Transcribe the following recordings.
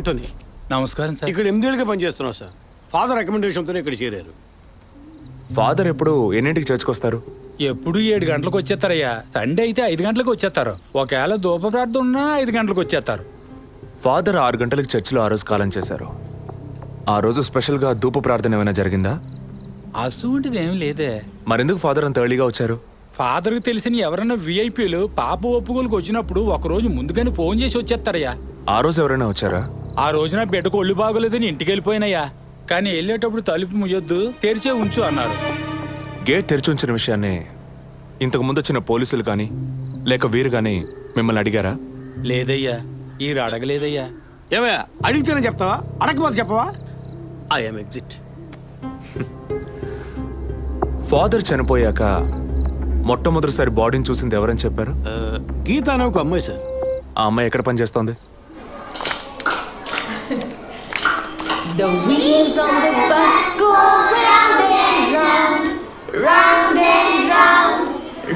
Anthony నమస్కారం sir. ఇక్కడ ఎనిమిదేళ్ళుగా పనిచేస్తున్నాం సార్. ఫాదర్ రికమెండేషన్తోనే ఇక్కడ చేరారు. ఫాదర్ ఎప్పుడు ఎన్నింటికి చర్చ్కి వస్తారు ఎప్పుడు ఏడు గంటలకు వచ్చేస్తారయ్యా. సండే అయితే ఐదు గంటలకు వచ్చేస్తారు. ఒకవేళ ధూప ప్రార్థన ఉన్నా ఐదు గంటలకు వచ్చేస్తారు. ఫాదర్ ఆరు గంటలకు చర్చిలో ఆ రోజు కాలం చేశారు. ఆ రోజు స్పెషల్గా ధూప ప్రార్థన ఏమైనా జరిగిందా? అసువంటిది ఏం లేదే. మరెందుకు ఫాదర్ అంత ఎర్లీగా వచ్చారు? ఫాదర్కి తెలిసిన ఎవరైనా విఐపీలు పాప ఒప్పుకోలకు వచ్చినప్పుడు ఒక రోజు ముందుగానే ఫోన్ చేసి వచ్చేస్తారయ్యా. ఆ రోజు ఎవరైనా వచ్చారా? ఆ రోజున బిడ్డకు ఒళ్ళు బాగోలేదని ఇంటికి వెళ్ళిపోయినయ్యా కానీ వెళ్ళేటప్పుడు తలుపు ముయ్యొద్దు తెరిచే ఉంచు అన్నారు. గేట్ తెరిచి ఉంచిన విషయాన్ని ఇంతకు ముందు వచ్చిన పోలీసులు కానీ లేక వీరు కానీ మిమ్మల్ని అడిగారా? లేదయ్యా ఈ అడగలేదయ్యా. ఏమయ్యా అడిగితేనే చెప్తావా? అడగకపోతే చెప్పవా? ఐఎమ్ ఎగ్జిట్ ఫాదర్ చనిపోయాక మొట్టమొదటిసారి బాడీని చూసింది ఎవరని చెప్పారు? గీత అనే ఒక అమ్మాయి సార్ ఆ అమ్మాయి ఎక్కడ పనిచేస్తోంది? The wheels on the bus go round and round, round and round,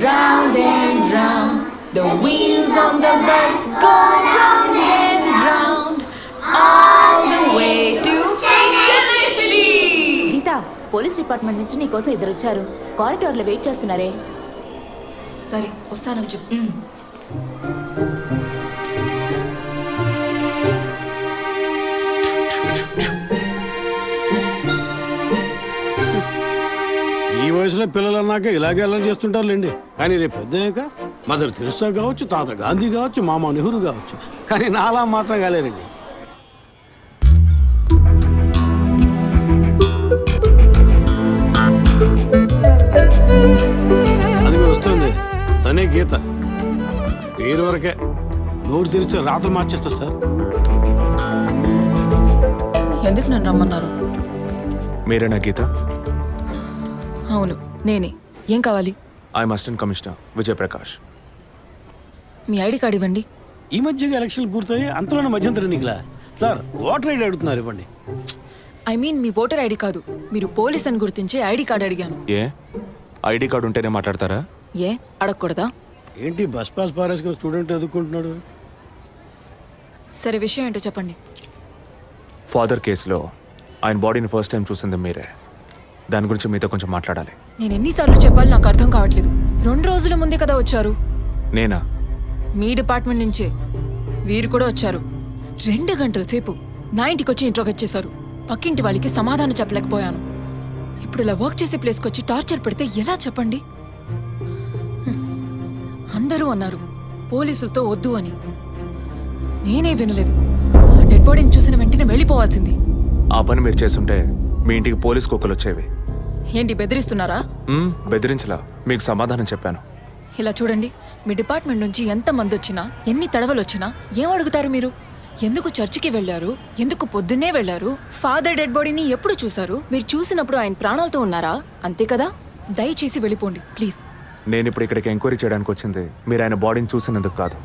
round and round. The wheels on the bus go round and round, all the way to Chennai City. Geetha police department నుంచి నీకోసం ఇద్దరు వచ్చారు కారిడార్లో wait చేస్తున్నారే సరే వస్తానని చెప్పు వయసులో పిల్లలు అన్నాక ఇలాగే అల్లరి చేస్తుంటారులేండి. కానీ రేపు పెద్దయ్యాక మదర్ తెరిసా కావచ్చు తాత గాంధీ కావచ్చు మామ నెహ్రూ కావచ్చు. కానీ నాలా మాత్రం కాలేరండి. అది వస్తుంది. తనే గీత. పేరు వరకే. నోరు తెరిస్తే రాత్రి మార్చేస్తా సార్. ఎందుకు నన్ను రమ్మన్నారు? మీరేనా గీత? అవును నేనే. ఏం కావాలి? I'm assistant commissioner Vijayprakash. Me ID card ఇవ్వండి. ఈ మధ్యగా ఎలక్షన్లు పూర్తయి అంతలోనే మధ్యంతరం ఎన్నికలా సార్ ఓటర్ ఐడి అడుగుతున్నారు ఇవ్వండి. ఐ మీన్ మీ ఓటర్ ఐడి కాదు మీరు పోలీస్ అని గుర్తించే ఐడి కార్డ్ అడిగాను. ఏ? ఐడి కార్డు ఉంటేనే మాట్లాడతారా? ఏ? అడగకూడదా? ఏంటి బస్ పాస్ పారేసుకుని స్టూడెంట్ ఎదుర్కొంటున్నాడు? సరే విషయం ఏంటో చెప్పండి. ఫాదర్ కేసులో ఆయన బాడీని ఫస్ట్ టైం చూసింది మీరే. దాని గురించి మీతో కొంచెం మాట్లాడాలి. నేను ఎన్నిసార్లు చెప్పాలి నాకు అర్థం కావట్లేదు. రెండు రోజుల ముందే కదా వచ్చారు? నేనా? మీ డిపార్ట్మెంట్ నుంచే. వీరు కూడా వచ్చారు. రెండు గంటల సేపు నా ఇంటికి వచ్చి ఇంట్రోగేట్ చేశారు పక్కింటి వాళ్ళకి సమాధానం చెప్పలేకపోయాను. ఇప్పుడు ఇలా వర్క్ చేసే ప్లేస్కి వచ్చి టార్చర్ పెడితే ఎలా చెప్పండి. అందరూ అన్నారు. పోలీసులతో వద్దు అని. నేనే వినలేదు. డెడ్ బాడీని చూసిన వెంటనే వెళ్ళిపోవాల్సింది. ఆ పని మీరు చేస్తుంటే మీ ఇంటికి పోలీస్ కుక్కలు వచ్చేవి. ఏంటి బెదిరిస్తున్నారా? మ్మ్, బెదిరించలా. మీకు సమాధానం చెప్పాను. ఇలా చూడండి మీ డిపార్ట్మెంట్ నుంచి ఎంత మంది వచ్చినా ఎన్ని తడవలు వచ్చినా ఏం అడుగుతారు మీరు? ఎందుకు చర్చికి వెళ్ళారు? ఎందుకు పొద్దున్నే వెళ్ళారు? ఫాదర్ డెడ్ బాడీని ఎప్పుడు చూశారు? మీరు చూసినప్పుడు ఆయన ప్రాణాలతో ఉన్నారా? అంతే కదా? దయచేసి వెళ్ళిపోండి ప్లీజ్. నేను ఇప్పుడు ఇక్కడికి ఎంక్వైరీ చేయడానికి వచ్చింది. మీరు ఆయన బాడీని చూసినందుకు కాదు.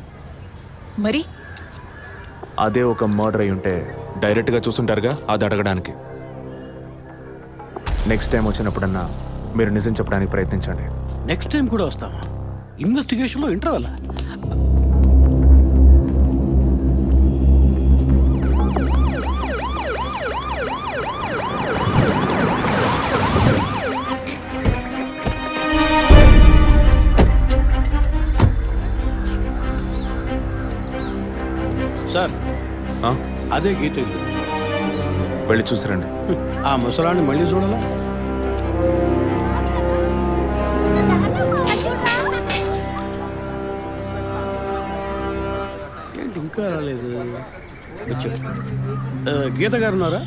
మరి? అదే ఒక మర్డర్ అయి ఉంటే డైరెక్ట్గా చూసుంటారుగా అది అడగడానికి. నెక్స్ట్ టైం వచ్చినప్పుడన్నా మీరు నిజం చెప్పడానికి ప్రయత్నించండి నెక్స్ట్ టైం కూడా వస్తాం ఇన్వెస్టిగేషన్లో ఇంటర్వల్ సార్? అదే గీత ఇల్లు. వెళ్ళి చూసిరండి. ఆ ముసలాన్ని మళ్ళీ చూడాలా? ఏంటి ఇంకా రాలేదు? వచ్చా. గీత గారు ఉన్నారా?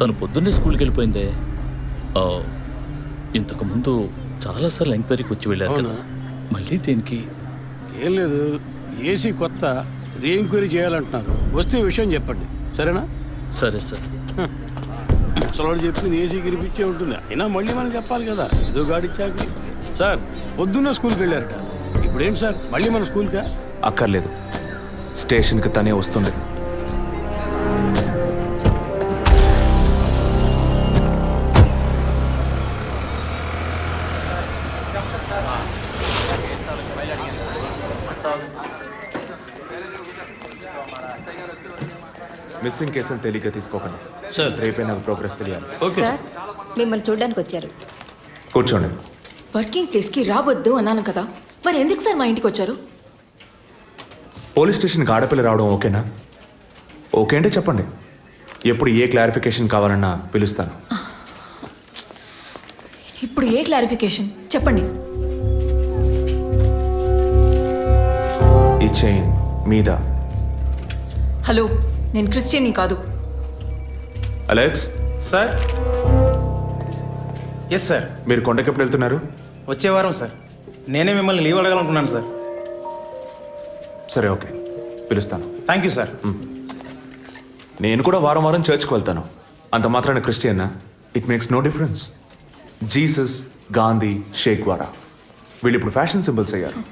తను పొద్దున్నే స్కూల్కి వెళ్ళిపోయిందే. ఆ, ఇంతకు ముందు చాలాసార్లు ఎంక్వైరీకి వచ్చి వెళ్ళారు కదా? మళ్ళీ దేనికి? ఏం లేదు. ఏసీ కొత్త రీ ఎంక్వైరీ చేయాలంటున్నారు. వస్తే విషయం చెప్పండి. సరేనా? సరే సార్. ముసలాడు చెప్పింది ఏసీ గిరిపించే ఉంటుంది. అయినా మళ్ళీ మనం చెప్పాలి కదా. ఏదో గాడిచ్చాక సార్ పొద్దున్న స్కూల్కి వెళ్ళారట. ఇప్పుడు సార్? మళ్ళీ మన స్కూల్కా? అక్కర్లేదు. స్టేషన్కి తనే వస్తుంది. మిస్సింగ్ కేసును తేలిగ్గా తీసుకోకండి. సార్. రేపే నాకు ప్రోగ్రెస్ తెలియాలి. ఓకే సార్ మిమ్మల్ని చూడడానికి వచ్చారు. కూర్చోండి. వర్కింగ్ ప్లేస్కి రావద్దు అన్నాను కదా మరి ఎందుకు సార్ మా ఇంటికి వచ్చారు? పోలీస్ స్టేషన్కి ఆడపిల్ల రావడం ఓకేనా? ఓకే అంటే చెప్పండి. ఎప్పుడు ఏ క్లారిఫికేషన్ కావాలన్నా పిలుస్తాను. ఇప్పుడు ఏ క్లారిఫికేషన్? చెప్పండి. ఈ చైన్ మీద? హలో. నేను క్రిస్టియన్ని కాదు. అలెక్స్? సార్? ఎస్ సార్ మీరు కొండకెప్పుడు వెళ్తున్నారు? వచ్చే వారం సార్. నేనే మిమ్మల్ని లీవ్ అడగాలనుకున్నాను సార్. సరే ఓకే. పిలుస్తాను. థ్యాంక్ యూ సార్ నేను కూడా వారం వారం చర్చ్కి వెళ్తాను. అంత మాత్రాన క్రిస్టియన్నా? It makes no difference Jesus Gandhi Sheikh వారా. వీళ్ళు ఇప్పుడు ఫ్యాషన్ సింబల్స్ అయ్యారు.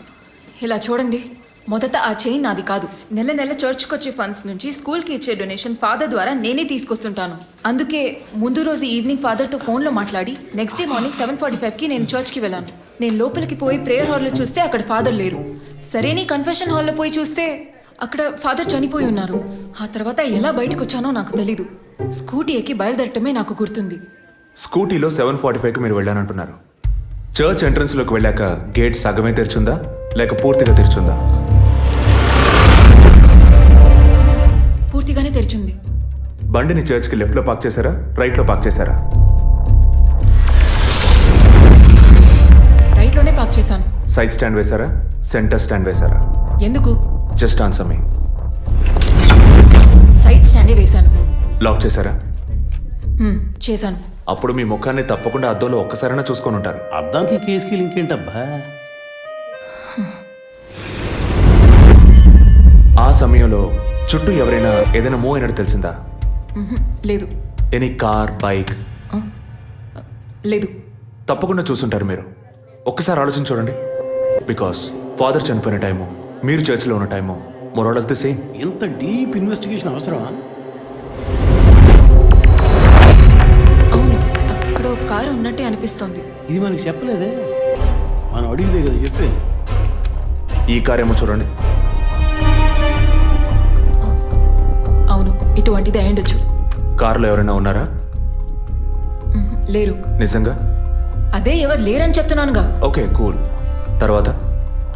ఇలా చూడండి. మొదట ఆ చైన్ నాది కాదు. నెల నెల చర్చ్కొచ్చే ఫండ్స్ నుంచి స్కూల్కి ఇచ్చే డొనేషన్ ఫాదర్ ద్వారా నేనే తీసుకొస్తుంటాను. అందుకే ముందు రోజు ఈవినింగ్ ఫాదర్తో ఫోన్లో మాట్లాడి next day morning seven forty ఫైవ్కి నేను చర్చ్కి వెళ్ళాను. నేను లోపలికి పోయి ప్రేయర్ హాల్లో చూస్తే అక్కడ ఫాదర్ లేరు. సరేని కన్ఫెషన్ హాల్లో పోయి చూస్తే అక్కడ ఫాదర్ చనిపోయి ఉన్నారు. ఆ తర్వాత ఎలా బయటకు వచ్చానో నాకు తెలీదు. స్కూటీ ఎక్కి బయలుదేరటమే నాకు గుర్తుంది. స్కూటీలో సెవెన్ ఫార్టీ ఫైవ్కి మీరు వెళ్ళానంటున్నారు. చర్చ్ ఎంట్రన్స్లోకి వెళ్ళాక గేట్ సగమే తెరిచుందా? లేక పూర్తిగా తెరిచుందా? బండిని చర్చ్కి లెఫ్ట్లో పార్క్ చేశారా? రైట్లో పార్క్ చేశారా? రైట్లోనే పార్క్ చేశాను. సైడ్ స్టాండ్ వేశారా? సెంటర్ స్టాండ్ వేశారా? ఎందుకు? Just answer me. సైడ్ స్టాండే వేశాను. లాక్ చేశారా? హ్మ్, చేశాను. అప్పుడు మీ ముఖాన్ని తప్పకుండా అద్దంలో ఒక్కసారైనా చూసుకొని ఉంటారు. అద్దానికి కేసుకి లింక్ ఏంటబ్బా? ఆ సమయంలో చుట్టూ ఎవరైనా ఏదైనా మూవ్ అయినట్టు తెలిసిందా? లేదు. ఎనీ కార్ బైక్ లేదు. తప్పకుండా చూసుంటారు మీరు. ఒక్కసారి ఆలోచన చూడండి. బికాస్ ఫాదర్ చనిపోయిన టైము మీరు చర్చిలో ఉన్న time more or less the same ఇంత డీప్ ఇన్వెస్టిగేషన్ అవసరమా? అవును అక్కడ ఒక కారు ఉన్నట్టే అనిపిస్తోంది. ఇది మనకి చెప్పలేదే. మనం అడిగితే కదా చెప్పేది. ఈ కార్ ఏమో చూడండి. ఇటువంటిది అయ్యుండొచ్చు. కారులో ఎవరైనా ఉన్నారా? లేరు. నిజంగా? అదే ఎవరు లేరని చెప్తున్నానుగా. Okay cool. తర్వాత?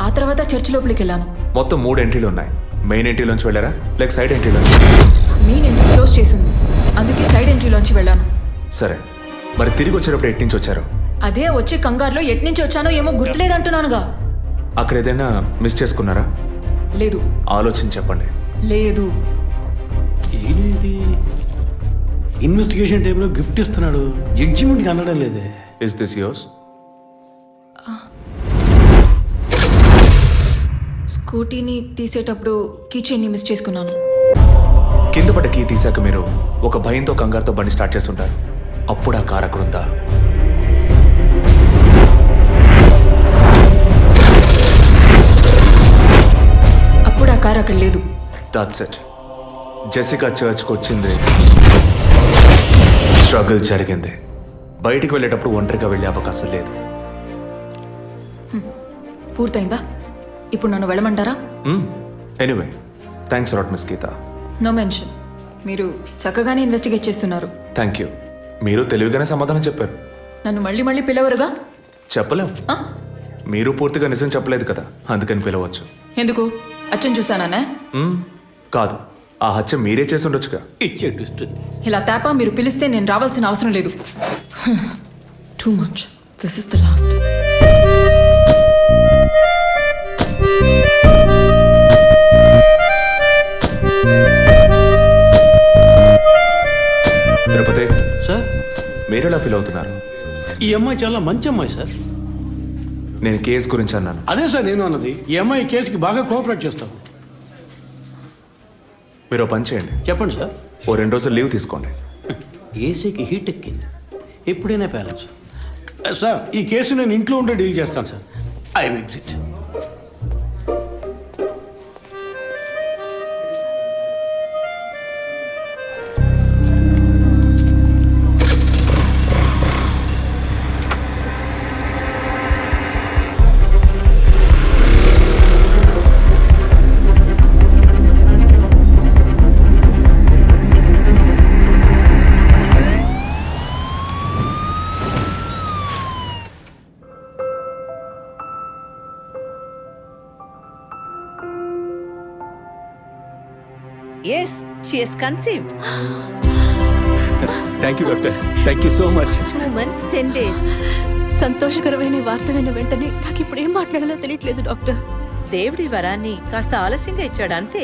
ఆ తర్వాత చర్చి లోపలికి వెళ్ళాను. మొత్తం మూడు ఎంట్రీలు ఉన్నాయి. మెయిన్ ఎంట్రీలోంచి వెళ్ళారా? లేక సైడ్ ఎంట్రీలోంచి? మెయిన్ ఎంట్రీ క్లోజ్ చేసింది. అందుకే సైడ్ ఎంట్రీలోంచి వెళ్ళాను. సరే. మరి తిరిగి వచ్చేటప్పుడు ఎటు నుంచి వచ్చారు? అదే వచ్చే కంగారులో ఎట్నుంచి వచ్చానో ఏమో గుర్తులేదంటున్నానుగా. అక్కడ ఏదైనా మిస్ చేసుకున్నారా? లేదు. ఆలోచించి చెప్పండి. లేదు. ఏంటి? ఇన్వెస్టిగేషన్ టైంలో గిఫ్ట్ ఇస్తున్నాడు. జడ్జిమెంట్కి అందడం లేదే. ఇస్ దిస్ యోర్స్ స్కూటీని తీసేటప్పుడు కీచైన్ని మిస్ చేసుకున్నాను. కింద పడ్డ కీ తీసాక మీరు ఒక భయంతో కంగారుతో బండి స్టార్ట్ చేస్తుంటారు. అప్పుడు ఆ కార్ అక్కడ ఉందా అప్పుడు ఆ కార్ అక్కడ లేదు. దాట్స్ ఇట్ జెసికా చర్చ్కి వచ్చింది. స్ట్రగుల్ జరిగింది. బయటికి వెళ్ళేటప్పుడు ఒంటరిగా వెళ్ళే అవకాశం లేదు. పూర్తయిందా? ఇప్పుడు నన్ను వెళ్ళమంటారా? ఎనీవే థ్యాంక్స్ రాట్ మిస్ గీత నో మెన్షన్ మీరు చక్కగానే ఇన్వెస్టిగేట్ చేస్తున్నారు. థ్యాంక్ యూ మీరు తెలివిగానే సమాధానం చెప్పారు. నన్ను మళ్ళీ మళ్ళీ పిలవరుగా? చెప్పలేం? మీరు పూర్తిగా నిజం చెప్పలేదు కదా. అందుకని పిలవచ్చు. ఎందుకు? అచ్చం చూసానా కాదు. ఆ హత్య మీరే చేసి ఉండొచ్చుగా ఇచ్చే ట్విస్ట్ ఇలా తేపా మీరు పిలిస్తే నేను రావాల్సిన అవసరం లేదు. Too much this is the last Tirupati sir? మీరు ఎలా ఫీల్ అవుతున్నారు? ఈ అమ్మాయి చాలా మంచి అమ్మాయి సార్. నేను కేసు గురించి అన్నాను. అదే సార్ నేను అన్నది. ఈ అమ్మాయి కేసుకి బాగా కోఆపరేట్ చేస్తాం. మీరు ఓ పని చేయండి. చెప్పండి సార్. ఓ రెండు రోజులు లీవ్ తీసుకోండి. ఏసీకి హీట్ ఎక్కింది. ఎప్పుడైనా ప్యాలెన్స్. సార్ ఈ కేసు నేను ఇంట్లో ఉండే డీల్ చేస్తాను sir. I'm exit. Is conceived. Thank you doctor thank you so much Two months, ten days. సంతోషకరమైన వార్త విన్న వెంటనే నాకు ఇప్పుడు ఏం మాట్లాడాలో తెలియట్లేదు డాక్టర్. దేవుడి వరాన్ని కాస్త ఆలస్యంగా ఇచ్చాడు అంతే.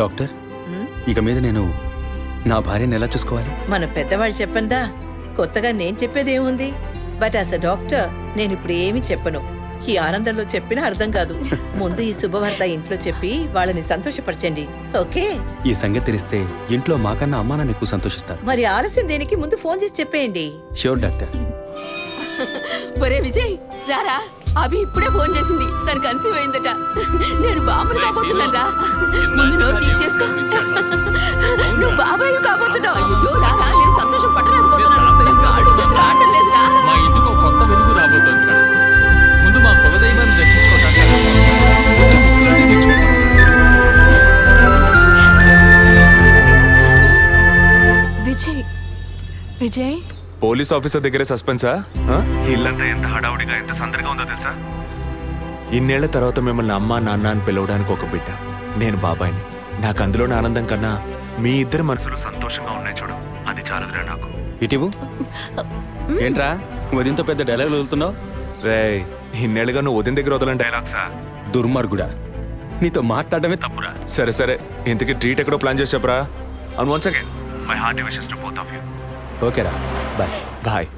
డాక్టర్ ఇక మీద నేను నా భార్యను ఎలా చూసుకోవాలి? మన పెద్దవాళ్ళు చెప్పందా? కొత్తగా నేను చెప్పేది ఏముంది బట్ యాజ్ అ డాక్టర్ నేను ఇప్పుడు ఏమీ చెప్పను. ఈ ఆనందంలో చెప్పినా అర్థం కాదు. ముందు ఈ శుభవార్త ఇంట్లో చెప్పి వాళ్ళని సంతోషపరచండి. ఓకే? ఈ సంగతి తెలిస్తే ఇంట్లో మాకన్నా అమ్మా నాన్న ఎక్కువ సంతోషిస్తారు. మరి ఆలస్యం దేనికి? ముందు ఫోన్ చేసి చెప్పేయండి. Sure doctor. ఒరే విజయ్ రారా? అభి ఇప్పుడే ఫోన్ చేసింది. తను కన్సీవ్ అయిందట. నేను బాబుని కాబోతున్నాను రా ముందు నోరు తీపి చేసుకో. నువ్వు బాబాయ్ పోలీస్ ఆఫీసర్ దగ్గరే సస్పెన్సా? ఆ? ఇల్లంతా ఎంత హడావుడిగా ఎంత సందడిగా ఉందో తెలుసా? ఇన్నేళ్ళ తర్వాత మిమ్మల్ని అమ్మా నాన్న అని పిలవడానికి ఒక బిడ్డ. నేను బాబాయిని. నాకు అందులోని ఆనందం కన్నా మీ ఇద్దరి మనసులు సంతోషంగా ఉన్నాయి చూడు. అది చాలదురా నాకు. ఇటీవు? ఏంట్రా? ఉదయంతో పెద్ద డైలాగ్ వదులుతున్నావు? రే ఇన్నేళ్ళుగా నువ్వు ఉదయం దగ్గర వదలని డైలాగ్సా దుర్మార్గుడా. నీతో మాట్లాడమే తప్పురా. సరే సరే. ఇంతకీ ట్రీట్ ఎక్కడో ప్లాన్ చేసి చెప్పరా? And once again my heart wishes to both of you ఓకేరా. బాయ్. బాయ్.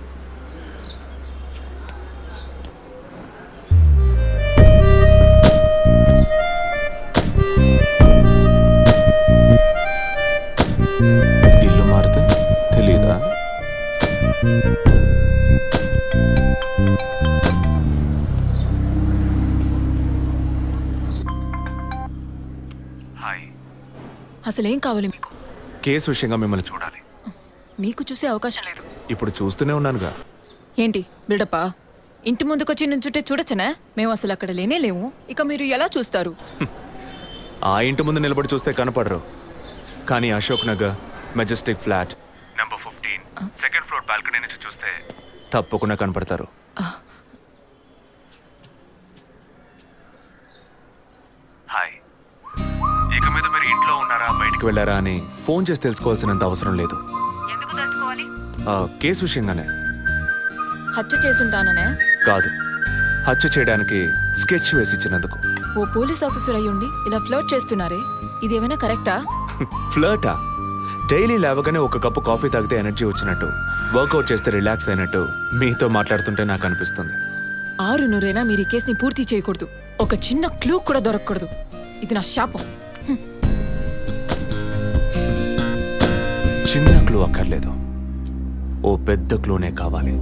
ఇల్లు మారితే తెలీదా? హాయ్. అసలు ఏం కావాలి మీకు? కేసు విషయంగా మిమ్మల్ని చూడాలి. మీకు చూసే అవకాశం లేదు. ఇప్పుడు చూస్తూనే ఉన్నానుగా. ఏంటి బిల్డప్పా? ఇంటి ముందుకొచ్చి నుంచుంటే చూడొచ్చనా? మేము అసలు అక్కడ లేనే లేము. ఇక మీరు ఎలా చూస్తారు? ఆ ఇంటి ముందు నిలబడి చూస్తే కనపడరు. కానీ Ashok Nagar majestic flat. Number fifteen second floor balcony నుంచి చూస్తే తప్పకుండా కనపడతారు. హాయ్ ఇక మీద మీరు ఇంట్లో ఉన్నారా బయటికి వెళ్ళారా అని ఫోన్ చేసి తెలుసుకోవాల్సినంత అవసరం లేదు. ఆ, కేసు విషయంగానే. హత్య చేసుంటాననే? కాదు. హత్య చేయడానికి స్కెచ్ వేసి ఇచ్చినందుకు ఓ పోలీస్ ఆఫీసర్ అయ్యుండి ఇలా ఫ్లర్ట్ చేస్తున్నారే? ఇదేమైనా కరెక్టా? ఫ్లర్టా? డైలీ లేవగానే ఒక కప్పు కాఫీ తాగితే ఎనర్జీ వచ్చినట్టు వర్కౌట్ చేస్తే రిలాక్స్ అయినట్టు మీతో మాట్లాడుతుంటే నాకు అనిపిస్తుంది. ఆరు నూరైనా మీరు ఈ కేసుని పూర్తి చేయకూడదు. ఒక చిన్న క్లూ కూడా దొరకకూడదు. ఇది నా శాపం. చిన్న క్లూ అక్కర్లేదు. ఓ పెద్ద క్లూనే కావాలి.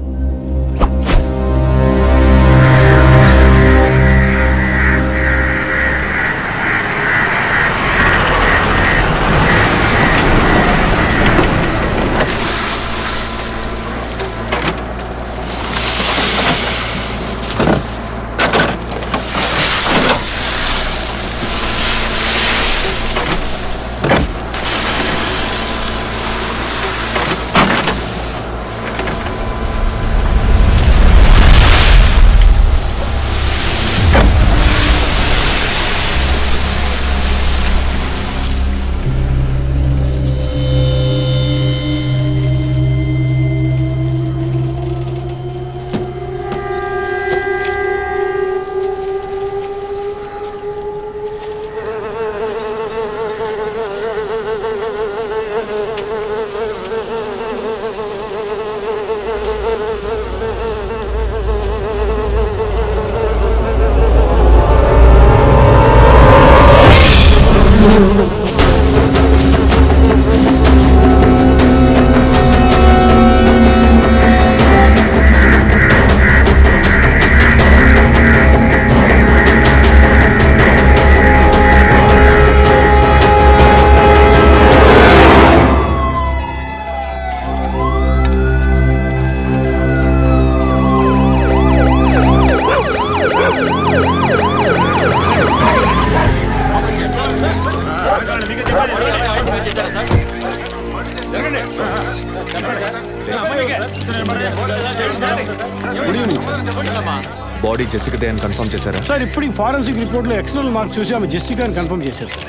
జెసికదే అని కన్ఫర్మ్ చేశారా? సార్ ఇప్పుడు ఈ ఫారెన్సిక్ రిపోర్ట్లో ఎక్స్టర్నల్ మార్క్స్ చూసి ఆమె జెస్టికా అని కన్ఫర్మ్ చేశారు. సార్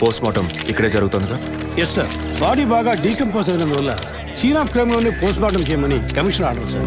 పోస్ట్ మార్టం ఇక్కడే జరుగుతుందిగా? ఎస్ సార్ బాడీ బాగా డీకంపోజ్ అయినందువల్ల సీన్ ఆఫ్ క్రైమ్లోనే పోస్ట్ మార్టం చేయమని కమిషన్ ఆర్డర్ సార్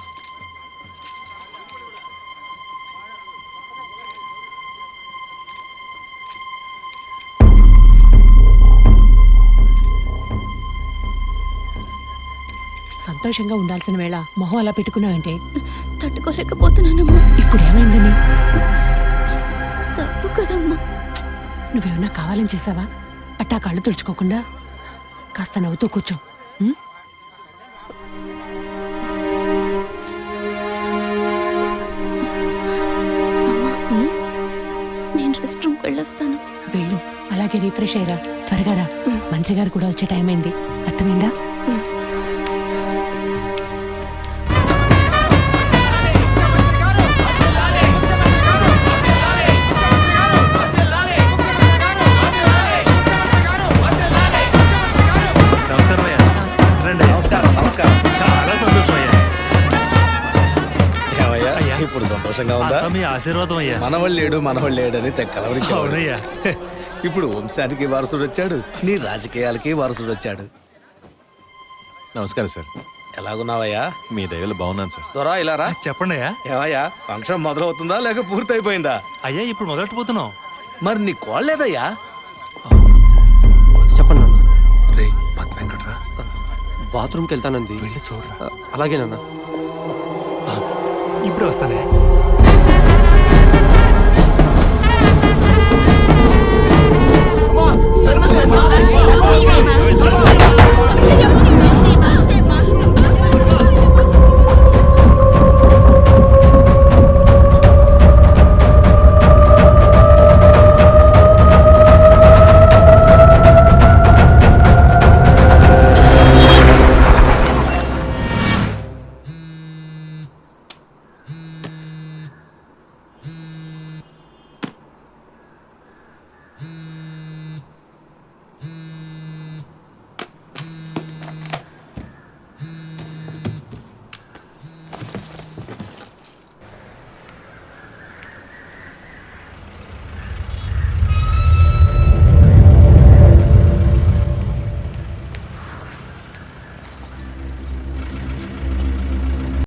సంతోషంగా ఉండాల్సిన వేళ మొహం అలా పెట్టుకున్నావంటే? తట్టుకోలేకపోతున్నానమ్మా. ఇప్పుడు ఏమైందని తప్పు కదమ్మా. నువ్వేమన్నా కావాలని చేసావా? అట్టా కళ్ళు తుడుచుకోకుండా? కాస్త నవ్వుతూ కూర్చో. నేను రెస్ట్ రూమ్కి వెళ్ళొస్తాను. వెళ్ళు. అలాగే రీఫ్రెష్ అయ్యరా త్వరగా రా. మంత్రి గారు కూడా వచ్చే టైం అయింది. అర్థమైందా? సంతోషంగా ఉందా? అంతా మీ ఆశీర్వాదం అయ్యా మనవాళ్ళు లేడు మనవాళ్ళు లేడని తెక్కలవరికి అవునయ్యా. ఇప్పుడు వంశానికి వారసుడు వచ్చాడు. నీ రాజకీయాలకి వారసుడు వచ్చాడు. నమస్కారం సార్. ఎలాగున్నావయ్యా? మీ దయలో బాగున్నాను సార్. దొరా ఇలా రా. చెప్పండి అయ్యా. ఏవయ్యా ఫంక్షన్ మొదలవుతుందా లేక పూర్తయిపోయిందా? అయ్యా ఇప్పుడు మొదలెట్టబోతున్నాం. మరి నీ కోళ్ళేదయ్యా చెప్పండి నాన్న. రే పద్మ ఎక్కడరా బాత్రూమ్కి వెళ్తానంది. వెళ్ళి చూడరా. అలాగే నాన్న. ఇప్పుడు వస్తానే. Tanımadım. Tanımadım. Tanımadım.